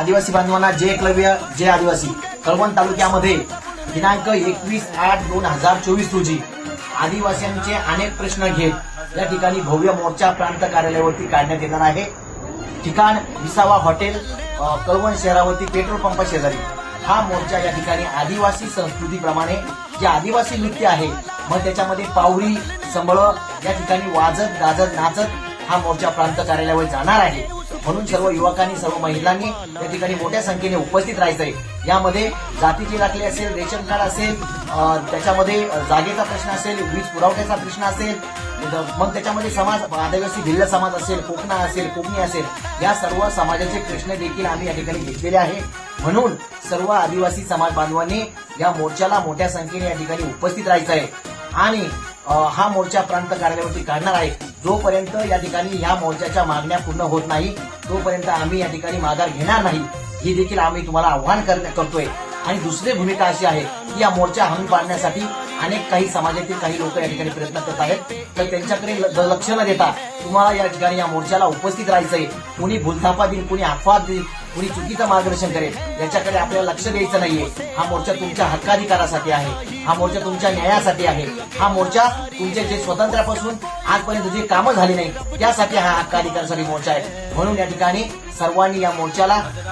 आदिवासी बांधवांना जे एकलव्य जे आदिवासी. कळवण तालुक्यामध्ये दिनांक एकवीस आठ दोन हजार चोवीस रोजी आदिवासींचे अनेक प्रश्न घेत या ठिकाणी भव्य मोर्चा प्रांत कार्यालयावरती काढण्यात येणार आहे. ठिकाण विसावा हॉटेल कळवण शहरावरती पेट्रोल पंपा शेजारी. हा मोर्चा या ठिकाणी आदिवासी संस्कृतीप्रमाणे जे आदिवासी नृत्य आहे मग त्याच्यामध्ये पावरी संबळ या ठिकाणी वाजत गाजत नाचत हा मोर्चा प्रांत कार्यालयावर जाणार आहे. म्हणून सर्व युवकांनी सर्व महिलांनी या ठिकाणी मोठ्या संख्येने उपस्थित राहायचं आहे यामध्ये जातीची दाखले असेल रेशन कार्ड असेल त्याच्यामध्ये जागेचा प्रश्न असेल वीज पुरवठ्याचा प्रश्न असेल मग त्याच्यामध्ये समाज आदिवासी भिल्ल समाज असेल कोकणा असेल कोकणी असेल या सर्व समाजाचे प्रश्न देखील आम्ही या ठिकाणी घेतलेले आहे. म्हणून सर्व आदिवासी समाज बांधवांनी या मोर्चाला मोठ्या संख्येने या ठिकाणी उपस्थित राहायचं आहे आणि हा मोर्चा प्रांत कार्यालयावरती काढणार आहे. जोपर्यंत या ठिकाणी या मोर्चाच्या मागण्या पूर्ण होत नाही तोपर्यंत आम्ही या ठिकाणी माघार घेणार नाही. ही देखील आम्ही तुम्हाला आव्हान करतोय. आणि दुसरी भूमिका अशी आहे की या मोर्चा हमी पाडण्यासाठी अनेक काही समाजातील काही लोक या ठिकाणी प्रयत्न करत आहेत. तर त्यांच्याकडे ल- लक्ष न देता तुम्हाला या ठिकाणी या मोर्चाला उपस्थित राहायचंय. कुणी भूलथापा देईल कुणी अफवा देईल कुणी चुकीचं मार्गदर्शन करेल याच्याकडे आपल्याला लक्ष द्यायचं नाहीये. हा मोर्चा तुमच्या हक्काधिकारासाठी आहे. हा मोर्चा तुमच्या न्यायासाठी आहे. हा मोर्चा तुमचे जे स्वतंत्रापासून आजपर्यंत जे कामं झाली नाही त्यासाठी हा हक्काधिकारासाठी मोर्चा आहे. म्हणून या ठिकाणी सर्वांनी या मोर्चाला